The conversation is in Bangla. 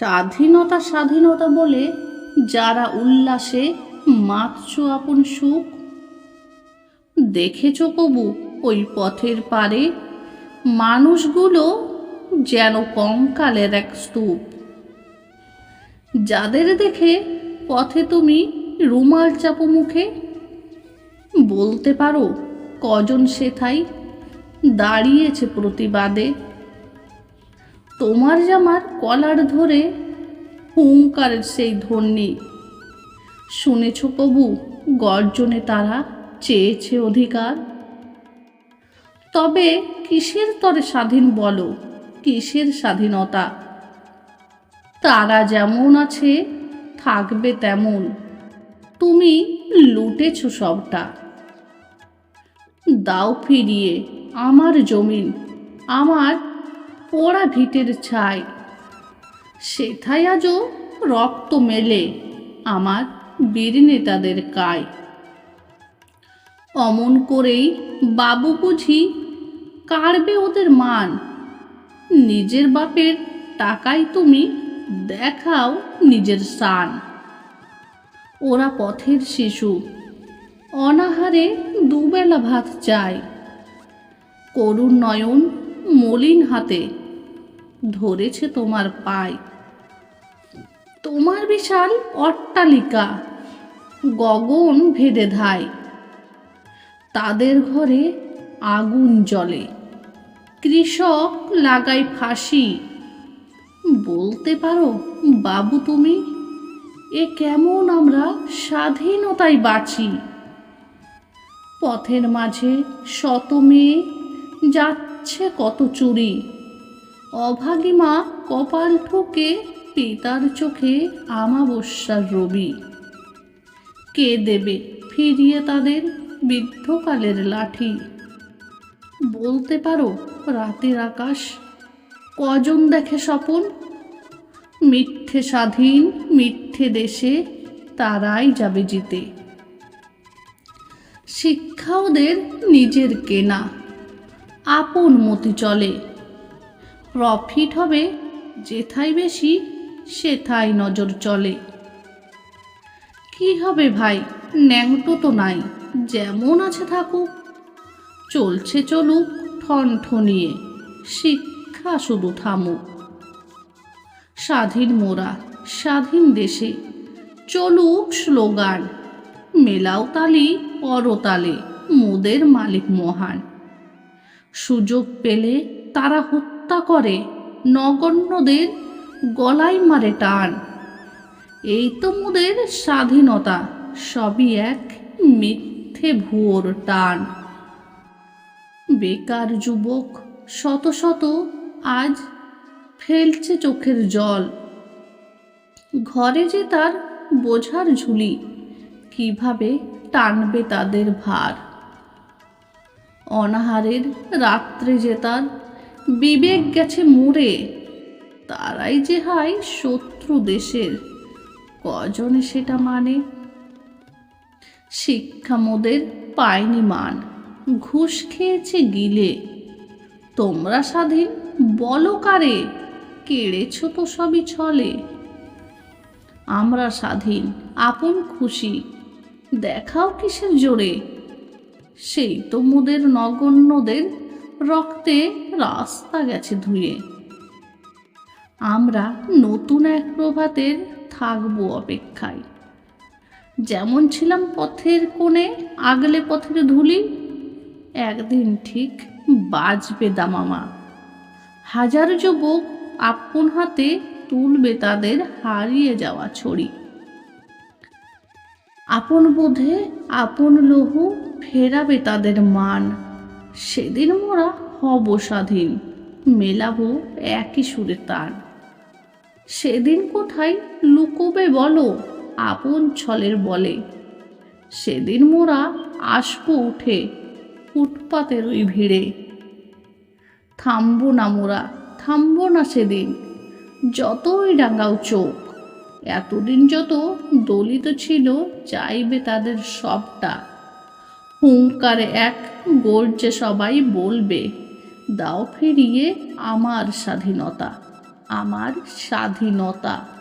স্বাধীনতা স্বাধীনতা বলে যারা উল্লাসে মাতছ আপন সুখ। দেখেছ কবু ওই পথের পারে মানুষগুলো যেন কঙ্কালের এক স্তূপ। যাদের দেখে পথে তুমি রুমাল চাপো মুখে, বলতে পারো কজন সেথাই দাঁড়িয়েছে প্রতিবাদে। তোমার জামার কলার ধরে হুঙ্কারের সেই ধ্বনি। শুনেছ কবু, গর্জনে তারা চেয়েছে অধিকার? তবে কিসের তরে স্বাধীন বলো, কিসের স্বাধীনতা? তারা যেমন আছে, থাকবে তেমন। তুমি লুটেছ সবটা। দাও ফিরিয়ে, আমার জমিন, আমার পোড়া ভিটের ছাই। সেথায় আজও রক্ত মেলে আমার বীর নেতাদের কায়। অমন করেই বাবু বুঝি কাড়বে ওদের মান। নিজের বাপের টাকাই তুমি দেখাও নিজের সান। ওরা পথের শিশু, অনাহারে দুবেলা ভাত চায়। করুণ নয়ন মলিন হাতে ধরেছে তোমার পায় তোমার বিশাল অট্টালিকা, গগন ভেদে ধায় তাদের ঘরে আগুন জ্বলে। কৃষক লাগাই ফাঁসি। বলতে পারো, বাবু তুমি, এ কেমন আমরা স্বাধীনতায় বাঁচি। পথের মাঝে শত মেয়ে যাচ্ছে কত চুরি। অভাগী মা কপাল ঠুকে পিতার চোখে আমাবস্যার রবি। কে দেবে ফিরিয়ে তাদের বৃদ্ধকালের লাঠি? বলতে পারো রাতের আকাশ, কজন দেখে স্বপন? মিথ্যে স্বাধীন, মিথ্যে দেশে তারাই যাবে জিতে। শিক্ষা ওদের নিজের কেনা, আপন মতি চলে। প্রফিট হবে যেথায় বেশি, সেথায় নজর চলে। কি হবে ভাই? ন্যাংটো তো নাই, যেমন আছে থাকুক। চলছে চলুক ঠন ঠনিয়ে শিক্ষা শুধু থামুক স্বাধীন মোরা স্বাধীন দেশে, চলুক স্লোগান, মেলাও তালি, পরতালে, মোদের মালিক মহান। সুযোগ পেলে তারা হত্যা করে, নগণ্যদের গলায় মারে টান। এই তো মোদের স্বাধীনতা, সবই এক মিথ্যে ভুয়োর টান। বেকার যুবক, শত শত, আজ ফেলছে চোখের জল। ঘরে যে তার বোঝার ঝুলি, কীভাবে টানবে তাদের ভার? অনাহারের রাত্রে যে তার বিবেক গেছে মরে তারাই যে হাই শত্রু দেশের। কজনে সেটা মানে? শিক্ষা মোদের পায়নি মান। ঘুষ খেয়েছে গিলে। তোমরা স্বাধীন, বলো কারে? কেড়েছ তো সবই ছলে। আমরা স্বাধীন, আপন খুশি। দেখাও কিসের জোরে? সেই তো মোদের নগণ্যদের রক্তে রাস্তা গেছে ধুয়ে। আমরা নতুন এক প্রভাতের থাকব অপেক্ষায়। যেমন ছিলাম পথের কোণে, আগলে পথের ধুলি। একদিন ঠিক বাজবে দামামা হাজার যুবক আপন হাতে তুলবে তাদের হারিয়ে যাওয়া ছড়ি। আপন বোধে আপন লহু ফেরাবে তাদের মান। সেদিন মোরা হব স্বাধীন মেলাবো একই সুরে তার। সেদিন কোথায় লুকোবে বলো, আপন ছলের বলে। সেদিন মোরা আসব উঠে ফুটপাতের ওই ভিড়ে। থামবো না মোরা, থামবো না সেদিন। যতই ডাঙ্গাও চোখ, এতদিন যত দলিত ছিল, চাইবে তাদের সবটা। হুঙ্কারে এক গর্জে সবাই বলবে দাও ফিরিয়ে আমার স্বাধীনতা আমার স্বাধীনতা।